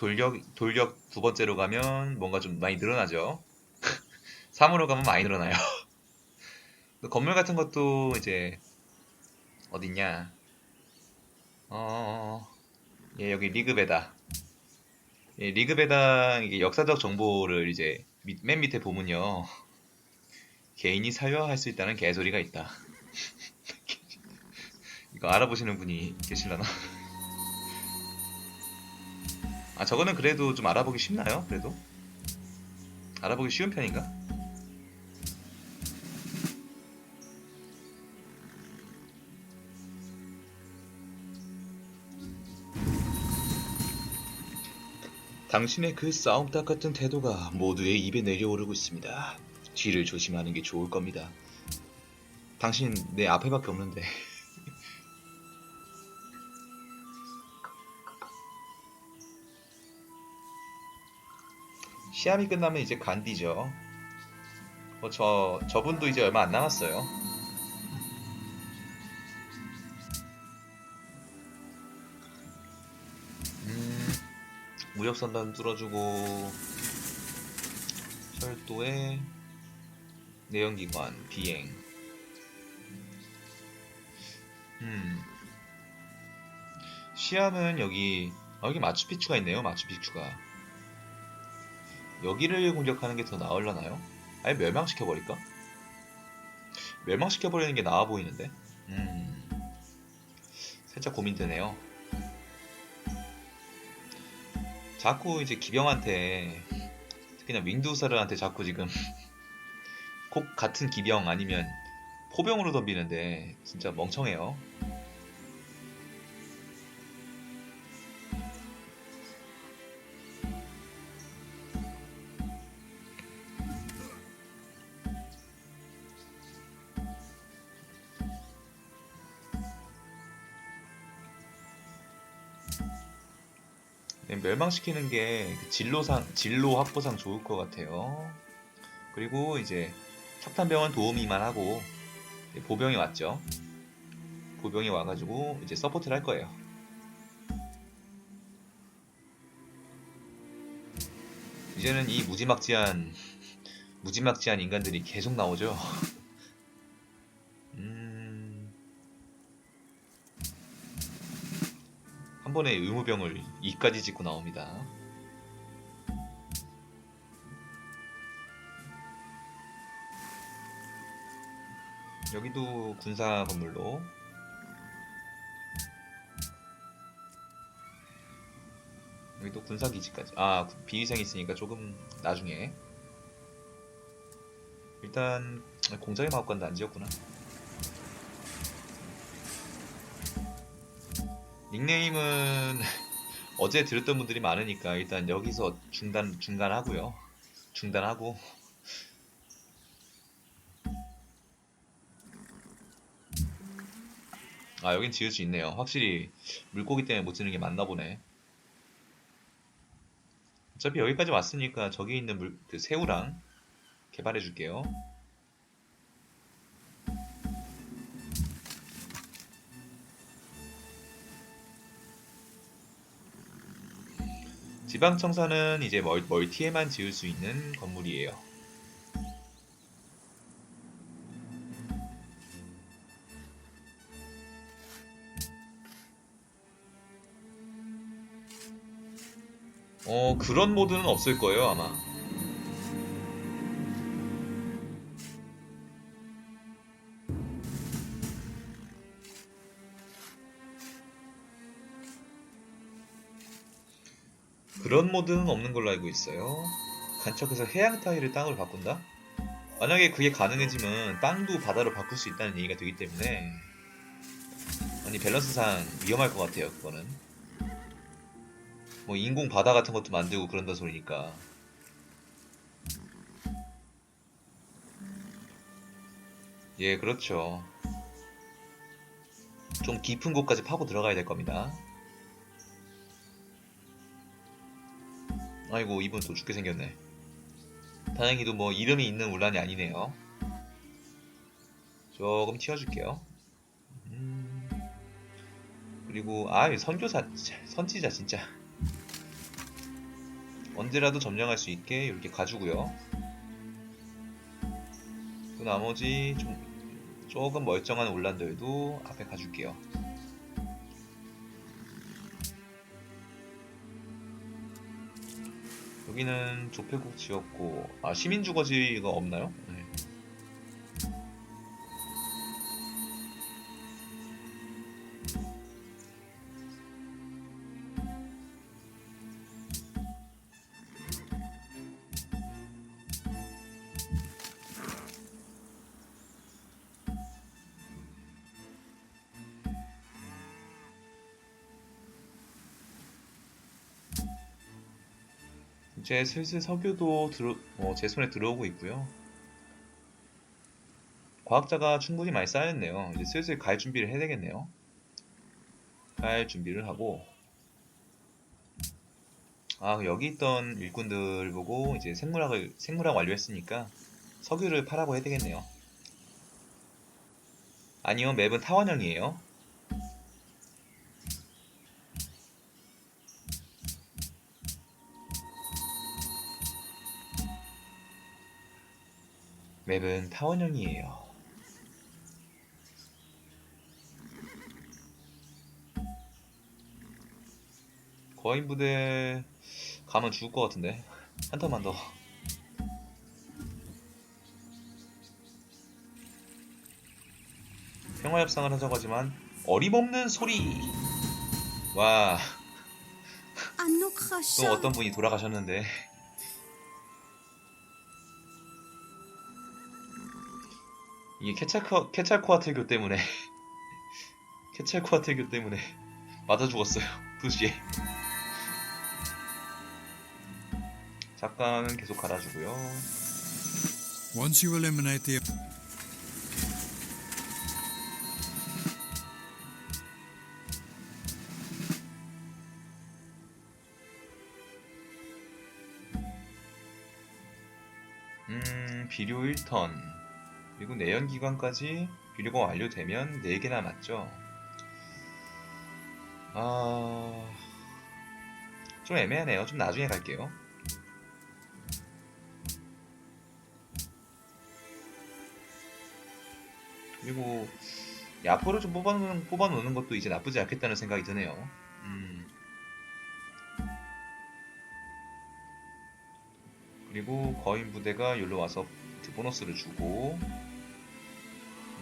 돌격 돌격 두 번째로 가면 뭔가 좀 많이 늘어나죠. 3으로 가면 많이 늘어나요. 또 건물 같은 것도 이제 어딨냐? 어, 예 여기 리그베다. 예, 리그베다 이게 역사적 정보를 이제 밑- 맨 밑에 보면요. 개인이 사유할 수 있다는 개소리가 있다. 이거 알아보시는 분이 계실라나? 아 저거는 그래도 좀 알아보기 쉽나요? 그래도? 알아보기 쉬운 편인가? 당신의 그 싸움닭 같은 태도가 모두의 입에 내려오르고 있습니다. 뒤를 조심하는 게 좋을 겁니다. 당신 내 앞에밖에 없는데. 시합이 끝나면 이제 간디죠. 뭐 저 저분도 이제 얼마 안 남았어요. 음, 무역선단 뚫어주고 철도에 내연기관 비행. 음, 시암은 여기 아, 여기 마추픽추가 있네요. 마추픽추가. 여기를 공격하는 게 더 나으려나요? 아예 멸망시켜버릴까? 멸망시켜버리는 게 나아 보이는데? 음, 살짝 고민되네요. 자꾸 이제 기병한테, 특히나 윙두사르한테 자꾸 지금 꼭 같은 기병 아니면 포병으로 덤비는데 진짜 멍청해요. 네, 멸망시키는 게그 진로상 진로 확보상 좋을 것 같아요. 그리고 이제 탑탄병은 도우미만 하고 보병이 왔죠. 보병이 와가지고 이제 서포트를 할 거예요. 이제는 이 무지막지한 무지막지한 인간들이 계속 나오죠. 한 번에 의무병을 2까지 짓고 나옵니다. 여기도 군사 건물로. 여기도 군사 기지까지. 아 비위생 있으니까 조금 나중에. 일단 공장의 마법관도 안 지었구나 닉네임은 어제 들었던 분들이 많으니까 일단 여기서 중단 중단하고요. 중단하고. 아 여긴 지을 수 있네요. 확실히 물고기 때문에 못 지는 게 맞나 보네. 어차피 여기까지 왔으니까 저기 있는 물, 그 새우랑 개발해 줄게요 지방청사는 이제 멀, 멀티에만 지을 수 있는 건물이에요 어, 그런 모드는 없을 거예요, 아마. 그런 모드는 없는 걸로 알고 있어요. 간척해서 해양 타일을 땅으로 바꾼다? 만약에 그게 가능해지면 땅도 바다로 바꿀 수 있다는 얘기가 되기 때문에 아니 밸런스상 위험할 것 같아요, 그거는. 뭐 인공 바다 같은 것도 만들고 그런다 소리니까. 예, 그렇죠. 좀 깊은 곳까지 파고 들어가야 될 겁니다. 아이고, 이분 또 죽게 생겼네. 다행히도 뭐 이름이 있는 운란이 아니네요. 조금 튀어줄게요. 음... 그리고 아, 선교사, 선지자 진짜. 언제라도 점령할 수 있게 이렇게 가주고요. 그 나머지 좀 조금 멀쩡한 올란들도 앞에 가줄게요. 여기는 조폐국 지었고 아 시민 주거지가 없나요? 네. 이제 슬슬 석유도 들어, 어, 제 손에 들어오고 있고요. 과학자가 충분히 많이 쌓였네요. 이제 슬슬 갈 준비를 해야 되겠네요. 갈 준비를 하고 아 여기 있던 일꾼들 보고 이제 생물학을 생물학 완료했으니까 석유를 파라고 해야 되겠네요. 아니요 맵은 타원형이에요. 맵은 타원형이에요. 거인 부대 가면 죽을 것 같은데 한 턴만 더. 평화 협상을 하자고 하지만 어림없는 소리. 와. 또 어떤 분이 돌아가셨는데. 이게 케찰코, 케찰코아틀교 때문에. 케찰코아틀교 때문에. 맞아 죽었어요 2시에. 잠깐 계속 갈아주고요. Once you eliminate the 음 비료 1턴 그리고 내연 기관까지 비료가 완료되면 4개 남았죠? 아... 좀 애매하네요. 좀 나중에 갈게요. 그리고 야포를 좀 뽑아놓는, 뽑아놓는 것도 이제 나쁘지 않겠다는 생각이 드네요. 음. 그리고 거인 부대가 여기로 와서 보너스를 주고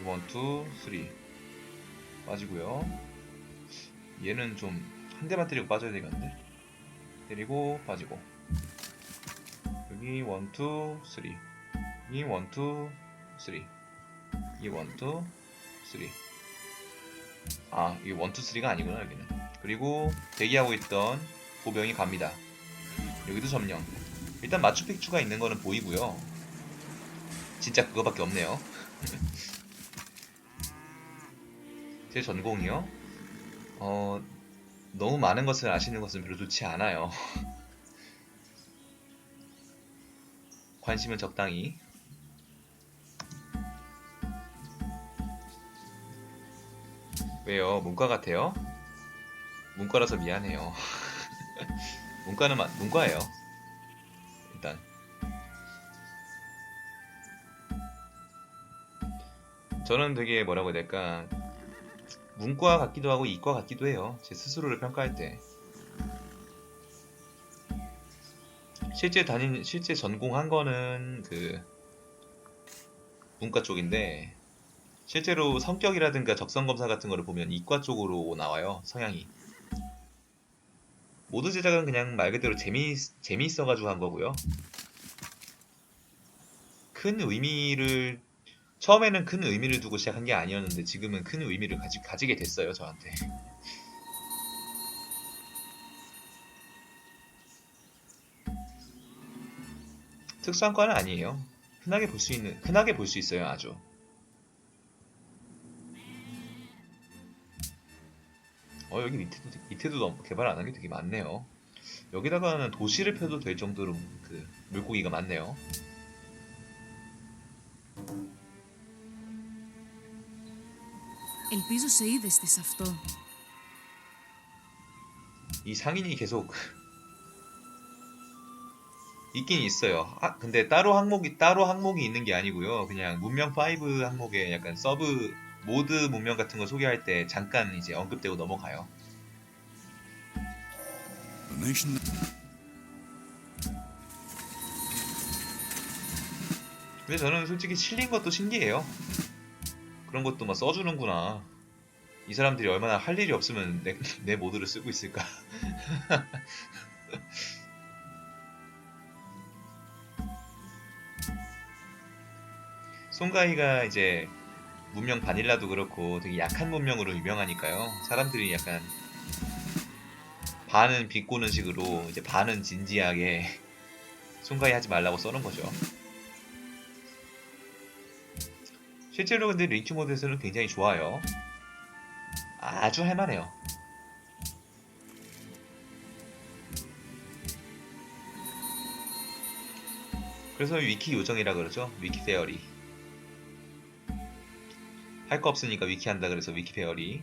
1, 2, 3 빠지고요. 얘는 좀 한 대만 때리고 빠져야 되겠는데? 때리고 빠지고. 여기 1, 2, 3 이 1, 2, 3 이 1, 2, 3 아, 이게 1, 2, 3가 아니구나 여기는. 그리고 대기하고 있던 보병이 갑니다. 여기도 점령. 일단 마추픽추가 있는 거는 보이고요. 진짜 그거밖에 없네요. 제 전공이요? 어, 너무 많은 것을 아시는 것은 별로 좋지 않아요. 관심은 적당히. 왜요? 문과 같아요? 문과라서 미안해요. 문과는 마- 문과예요. 일단 저는 되게 뭐라고 해야 될까 문과 같기도 하고 이과 같기도 해요. 제 스스로를 평가할 때. 실제 다닌 실제 전공한 거는 그 문과 쪽인데 실제로 성격이라든가 적성 검사 같은 거를 보면 이과 쪽으로 나와요 성향이. 모드 제작은 그냥 말 그대로 재미 재미있어가지고 한 거고요. 큰 의미를 처음에는 큰 의미를 두고 시작한 게 아니었는데 지금은 큰 의미를 가지, 가지게 됐어요 저한테. 특수한 과는 아니에요. 흔하게 볼 수 있는 흔하게 볼 수 있어요 아주. 어 여기 밑에도 밑에도 개발 안 한 게 되게 많네요. 여기다가는 도시를 펴도 될 정도로 그 물고기가 많네요. Ελπίζω σε είδες σε αυτό. 이 상인이 계속 있긴 있어요. 아, 근데 따로 항목이 따로 항목이 있는 게 아니고요. 그냥 문명 5 항목에 약간 서브 모드 문명 같은 거 소개할 때 잠깐 이제 언급되고 넘어가요. The nation 근데 저는 솔직히 실린 것도 신기해요. 그런 것도 막 써주는구나. 이 사람들이 얼마나 할 일이 없으면 내, 내 모드를 쓰고 있을까. 송가이가 이제 문명 바닐라도 그렇고 되게 약한 문명으로 유명하니까요. 사람들이 약간 반은 비꼬는 식으로 이제 반은 진지하게 송가이 하지 말라고 써놓은 거죠. 실제로 근데 링크 모드에서는 굉장히 좋아요. 아주 할만해요. 그래서 위키 요정이라 그러죠. 위키 페어리. 할 거 없으니까 위키 한다 그래서 위키 페어리.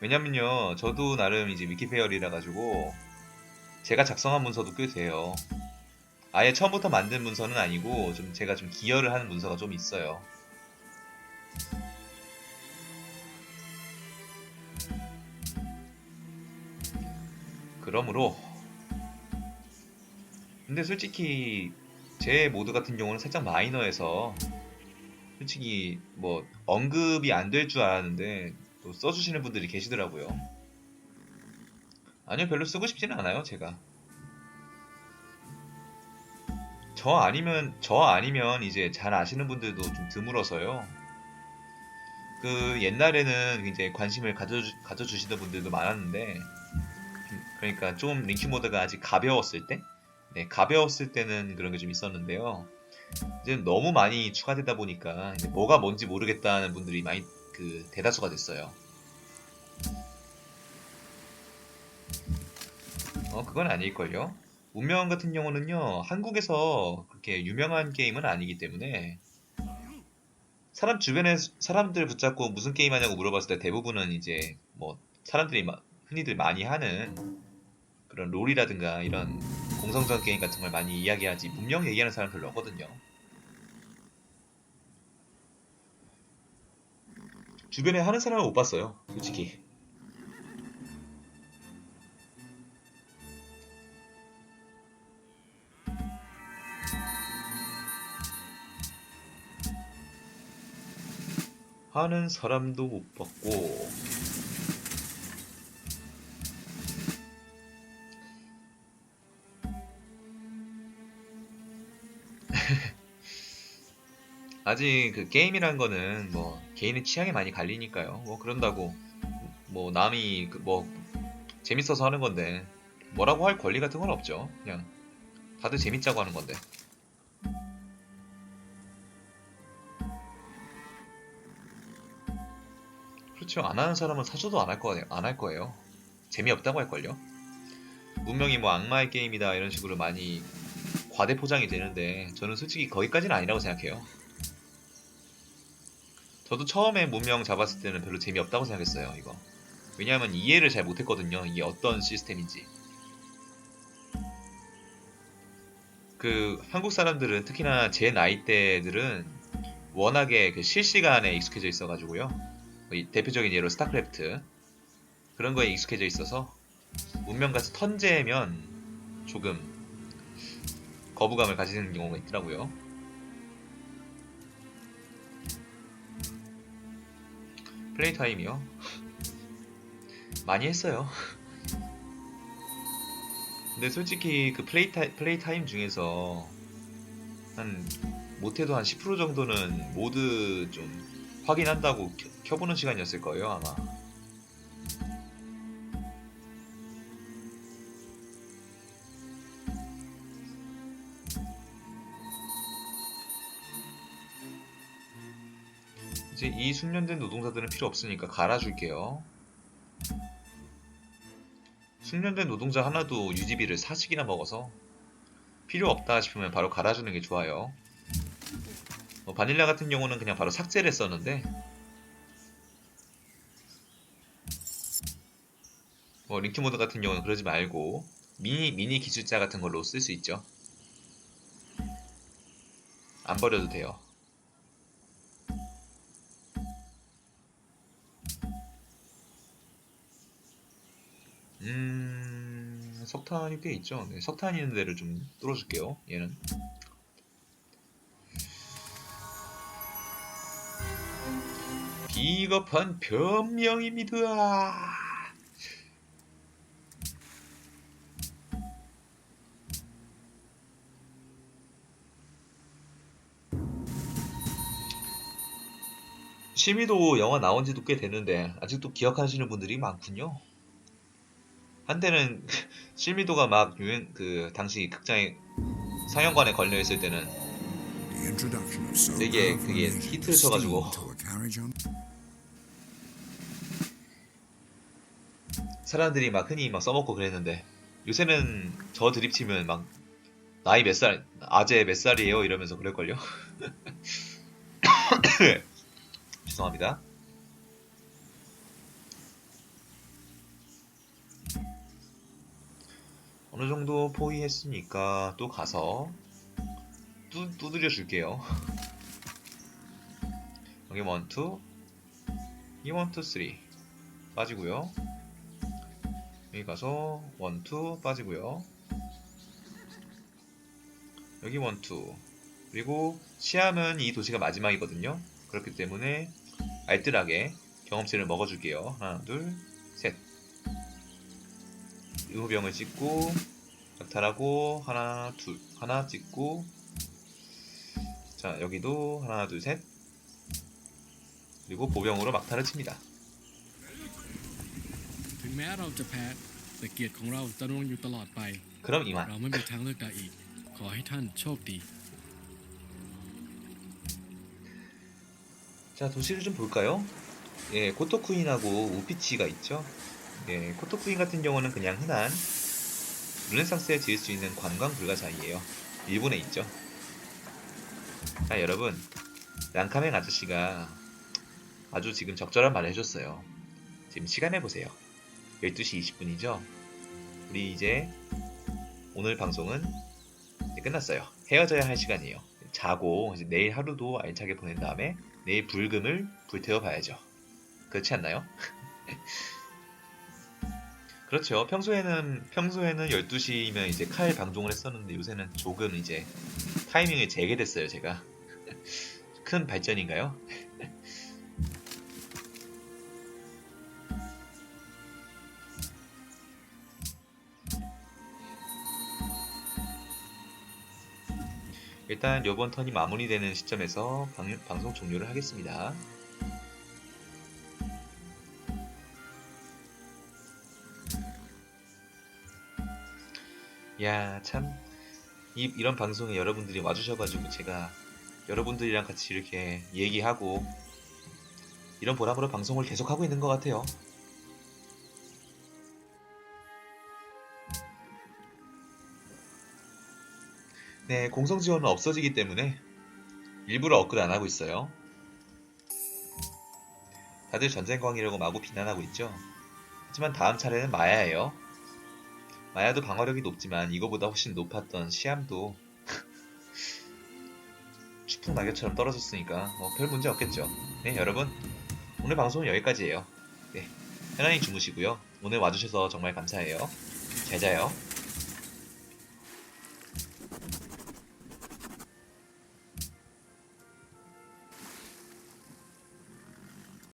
왜냐면요, 저도 나름 이제 위키 페어리라 가지고 제가 작성한 문서도 꽤 돼요. 아예 처음부터 만든 문서는 아니고 좀 제가 좀 기여를 하는 문서가 좀 있어요. 그러므로 근데 솔직히 제 모드 같은 경우는 살짝 마이너해서 솔직히 뭐 언급이 안 될 줄 알았는데 또 써주시는 분들이 계시더라고요. 아니요 별로 쓰고 싶지는 않아요 제가. 저 아니면 저 아니면 이제 잘 아시는 분들도 좀 드물어서요. 그 옛날에는 굉장히 관심을 가져주, 가져주시던 분들도 많았는데 좀- 그러니까 좀 링키 모드가 아직 가벼웠을 때, 네 가벼웠을 때는 그런 게 좀 있었는데요. 이제 너무 많이 추가되다 보니까 이제 뭐가 뭔지 모르겠다는 분들이 많이 그 대다수가 됐어요. 어 그건 아닐걸요. 운명 같은 경우는요, 한국에서 그렇게 유명한 게임은 아니기 때문에, 사람 주변에 사람들 붙잡고 무슨 게임 하냐고 물어봤을 때 대부분은 이제, 뭐, 사람들이 마- 흔히들 많이 하는 그런 롤이라든가 이런 공성전 게임 같은 걸 많이 이야기하지, 문명 얘기하는 사람 별로 없거든요. 주변에 하는 사람은 못 봤어요, 솔직히. 하는 사람도 못 봤고 아직 그 게임이란 거는 뭐 개인의 취향에 많이 갈리니까요. 뭐 그런다고 뭐 남이 그 뭐 재밌어서 하는 건데 뭐라고 할 권리 같은 건 없죠. 그냥 다들 재밌자고 하는 건데. 그렇죠. 안 하는 사람은 사줘도 안 할 거예요. 안 할 거예요. 재미없다고 할걸요. 문명이 뭐 악마의 게임이다 이런 식으로 많이 과대 포장이 되는데 저는 솔직히 거기까지는 아니라고 생각해요. 저도 처음에 문명 잡았을 때는 별로 재미없다고 생각했어요. 이거. 왜냐하면 이해를 잘 못했거든요. 이게 어떤 시스템인지. 그 한국 사람들은 특히나 제 나이 대들은 워낙에 그 실시간에 익숙해져 있어가지고요. 이 대표적인 예로 스타크래프트 그런 거에 익숙해져 있어서 문명같이 턴제면 조금 거부감을 가지는 경우가 있더라고요. 플레이 타임이요? 많이 했어요. 근데 솔직히 그 플레이, 타, 플레이 타임 중에서 한 못해도 한 10% 정도는 모드 좀 확인한다고 켜, 켜보는 시간이었을 거예요 아마. 이제 이 숙련된 노동자들은 필요 없으니까 갈아줄게요. 숙련된 노동자 하나도 유지비를 4씩이나 먹어서 필요 없다 싶으면 바로 갈아주는 게 좋아요. 뭐 바닐라 같은 경우는 그냥 바로 삭제를 했었는데 뭐 링크 모드 같은 경우는 그러지 말고 미니 미니 기술자 같은 걸로 쓸 수 있죠. 안 버려도 돼요. 음, 석탄이 꽤 있죠. 네, 석탄 있는 데를 좀 뚫어줄게요. 얘는. 비겁한 변명입니다. 심의도 영화 나온 지도 꽤 됐는데 아직도 기억하시는 분들이 많군요. 한때는 실미도가 막 유행 그 당시 극장에 상영관에 걸려 있을 때는 되게 그게 히트를 쳐가지고. 사람들이 막 흔히 막 써먹고 그랬는데 요새는 저 드립 치면 막 나이 몇 살, 아재 몇 살이에요 이러면서 그럴걸요. 죄송합니다. 어느 정도 포위했으니까 또 가서 두, 두드려 줄게요. 여기 원투, 이 원투 쓰리 빠지고요. 여기 가서 원투 빠지고요. 여기 원투 그리고 시암은 이 도시가 마지막이거든요. 그렇기 때문에 알뜰하게 경험치를 먹어줄게요. 하나, 둘, 셋. 의호병을 찍고 약탈하고 하나, 둘, 하나 찍고 자 여기도 하나, 둘, 셋. 그리고 보병으로 막타를 칩니다. ถึงแม้เราจะแพ้แต่เกียรติของเราจะดำรงอยู่ตลอดไป 그럼 이만. เราไม่มีทางเลือกใดอีก ขอให้ท่านโชคดี 자, 도시를 좀 볼까요? 예, 코토쿠인하고 우피치가 있죠. 예, 코토쿠인 같은 경우는 그냥 흔한 르네상스에 지을 수 있는 관광 불가사이예요. 일본에 있죠. 자, 여러분, 랑카맹 아저씨가 아주 지금 적절한 말을 해줬어요. 지금 시간을 보세요. 12시 20분이죠. 우리 이제 오늘 방송은 이제 끝났어요. 헤어져야 할 시간이에요. 자고 이제 내일 하루도 알차게 보낸 다음에 내일 불금을 불태워 봐야죠. 그렇지 않나요? 그렇죠. 평소에는 평소에는 12시면 이제 칼 방송을 했었는데 요새는 조금 이제 타이밍을 재게 됐어요, 제가. 큰 발전인가요? 일단 이번 턴이 마무리되는 시점에서 방, 방송 종료를 하겠습니다. 야, 참, 이, 이런 방송에 여러분들이 와주셔가지고 제가 여러분들이랑 같이 이렇게 얘기하고 이런 보람으로 방송을 계속하고 있는 것 같아요. 네, 공성 지원은 없어지기 때문에 일부러 업글 안 하고 있어요. 다들 전쟁광이라고 마구 비난하고 있죠. 하지만 다음 차례는 마야예요. 마야도 방어력이 높지만 이거보다 훨씬 높았던 시암도 추풍 낙엽처럼 떨어졌으니까 뭐 별 문제 없겠죠. 네, 여러분 오늘 방송은 여기까지예요. 네, 편안히 주무시고요. 오늘 와주셔서 정말 감사해요. 잘 자요.